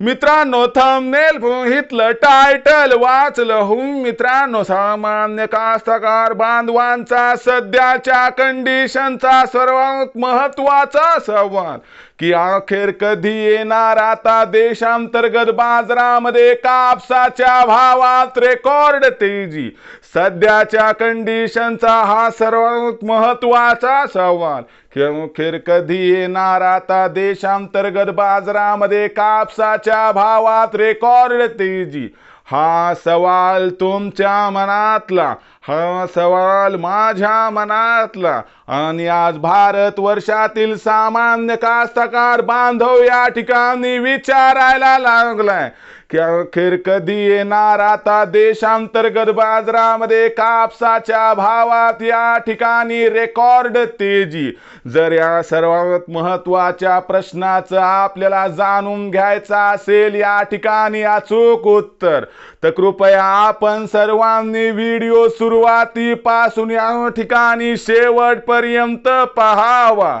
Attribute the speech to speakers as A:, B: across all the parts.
A: मित्रांनो thumbnail पोहितलं title वाचलं हुं मित्रांनो सामान्य कास्तकार बांधवांचा सध्याच्या कंडिशनचा सर्वात महत्त्वाचा संवाद की अखेर कधी येणार आता देशांतर्गत बाजारामध्ये कापसाच्या भावात रेकॉर्ड तेजी? सध्याच्या कंडिशनचा हा सर्वात महत्त्वाचा संवाद की कधी येणार आता देशांतर्गत बाजारामध्ये कापसाच्या भावात रेकॉर्ड तेजी. हा सवाल तुमच्या मनातला. हा सवाल माझ्या मनातला. आणि आज भारत वर्षातील सामान्य कास्तकार बांधव या ठिकाणी विचारायला लागलाय. की अखेर कधी येणार आता देशांतर्गत बाजारामध्ये कापसाच्या भावात या ठिकाणी रेकॉर्ड तेजी? जर या सर्वात महत्त्वाच्या प्रश्नाचं आपल्याला जाणून घ्यायचं असेल या ठिकाणी अचूक उत्तर तर कृपया आपण सर्वांनी व्हिडिओ सुरू सुरुवातीपासून या ठिकाणी शेवटपर्यंत पहावा.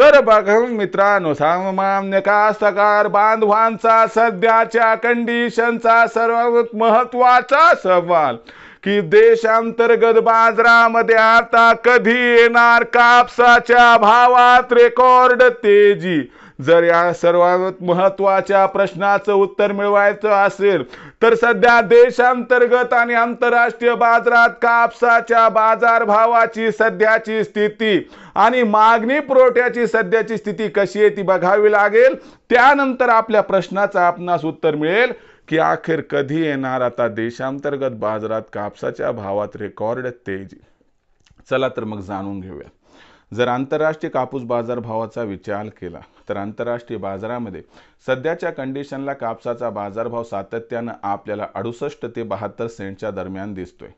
A: तर बघा मित्रांनो सामान्य कास्तकार बांधवांचा सध्याच्या कंडिशनचा सर्वात महत्त्वाचा सवाल की देशांतर्गत बाजारामध्ये आता कधी येणार कापसाच्या भावात रेकॉर्ड तेजी? जर या सर्वात महत्त्वाच्या प्रश्नाचं उत्तर मिळवायचं असेल तर सध्या देशांतर्गत आणि आंतरराष्ट्रीय बाजारात कापसाच्या बाजारभावाची सध्याची स्थिती आणि मागणी पुरवठ्याची सध्याची स्थिती कशी आहे ती बघावी लागेल. त्यानंतर आपल्या प्रश्नाचं आपणास उत्तर मिळेल की अखेर कधी येणार आता देशांतर्गत बाजारात कापसाच्या भावात रेकॉर्ड तेजी. चला तर मग जाणून घेऊया. जर आंतरराष्ट्रीय कापूस बाजार भावाचा विचार केला तर आंतरराष्ट्रीय बाजारामध्ये सध्याच्या कंडिशनला कापसाचा बाजारभाव सातत्यानं आपल्याला अडुसष्ट ते बहात्तर सेंटच्या दरम्यान दिसतोय.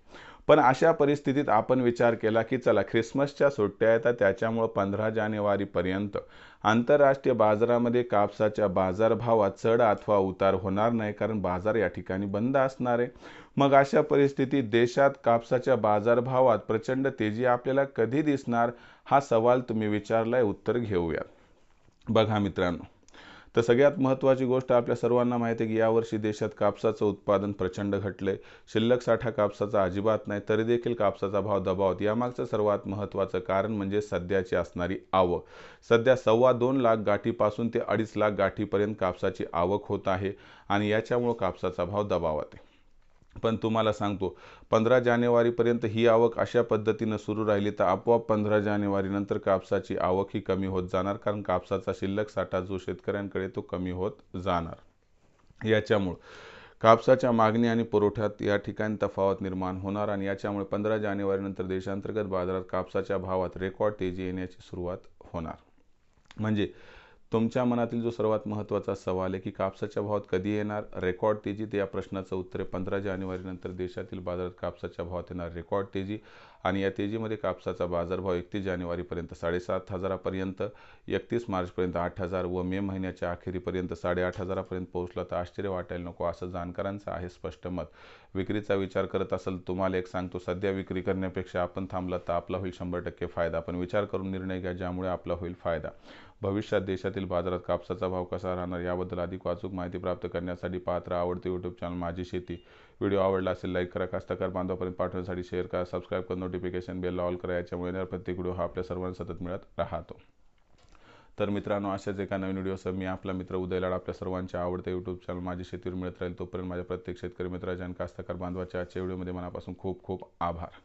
A: पण अशा परिस्थितीत आपण विचार केला की चला ख्रिसमसच्या सुट्ट्या येतात त्याच्यामुळं पंधरा जानेवारीपर्यंत आंतरराष्ट्रीय बाजारामध्ये कापसाच्या बाजारभावात चढ अथवा उतार होणार नाही कारण बाजार या ठिकाणी बंद असणार आहे. मग अशा परिस्थितीत देशात कापसाच्या बाजारभावात प्रचंड तेजी आपल्याला कधी दिसणार हा सवाल तुम्ही विचारलाय उत्तर घेऊयात. बघा मित्रांनो तर सगळ्यात महत्त्वाची गोष्ट आपल्या सर्वांना माहिती आहे की यावर्षी देशात कापसाचं उत्पादन प्रचंड घटले शिल्लक साठा कापसाचा अजिबात नाही तरी देखील कापसाचा भाव दबावत यामागचं सर्वात महत्त्वाचं कारण म्हणजे सध्याची असणारी आवक. सध्या सव्वा दोन लाख गाठीपासून ते अडीच लाख गाठीपर्यंत कापसाची आवक होत आहे आणि याच्यामुळं कापसाचा भाव दबावात आहे पण तुम्हाला सांगतो पंधरा जानेवारीपर्यंत ही आवक अशा पद्धतीनं सुरू राहिली तर आपोआप पंधरा जानेवारीनंतर कापसाची आवक ही कमी होत जाणार कारण कापसाचा शिल्लक साठा जो शेतकऱ्यांकडे तो कमी होत जाणार. याच्यामुळं कापसाच्या मागणी आणि पुरवठ्यात या ठिकाणी तफावत निर्माण होणार आणि याच्यामुळे पंधरा जानेवारीनंतर देशांतर्गत बाजारात कापसाच्या भावात रेकॉर्ड तेजी येण्याची सुरुवात होणार. म्हणजे तुमच्या मनातील जो सर्वात महत्त्वाचा सवाल आहे की कापसाच्या भावात कधी येणार? रेकॉर्ड तेजी या प्रश्नाचं उत्तर आहे. पंधरा जानेवारीनंतर देशातील बाजारात कापसाच्या भावात येणार रेकॉर्ड तेजी. आणि या तेजीमध्ये कापसाचा बाजारभाव एकतीस जानेवारीपर्यंत साडेसात हजारापर्यंत एकतीस मार्चपर्यंत आठ हजार व मे महिन्याच्या अखेरीपर्यंत साडेआठ हजारापर्यंत पोहोचला. तर आश्चर्य वाटायला नको असं जाणकारांचं आहे स्पष्ट मत. विक्रीचा विचार करत असेल तुम्हाला एक सांगतो सध्या विक्री करण्यापेक्षा आपण थांबला तर आपला होईल शंभर टक्के फायदा. पण विचार करून निर्णय घ्या ज्यामुळे आपला होईल फायदा. भविष्यात देशात देशातील बाजारात कापसाचा भाव कसा राहणार याबद्दल अधिक वाचूक माहिती प्राप्त करण्यासाठी पात्र आवडते यूट्यूब चॅनल माझी शेती. व्हिडिओ आवडला असेल लाईक करा. कास्तकार बांधवापर्यंत पाठवण्यासाठी शेअर करा. सबस्क्राईब करा. नोटिफिकेशन बेल ऑल करा. याच्यामुळे येणारा प्रत्येक व्हिडिओ हा आपल्या सर्वांना सतत मिळत राहतो. तर मित्रांनो अशाच एका नवीन व्हिडिओसह मी आपला मित्र उदय लाड आपल्या सर्वांच्या आवडते यूट्यूब चॅनल माझी शेतीवर मिळत राहील तोपर्यंत माझ्या प्रत्येक शेतकरी मित्राच्या आणि कास्तकार बांधवाच्या आजच्या व्हिडिओमध्ये मनापासून खूप खूप आभार.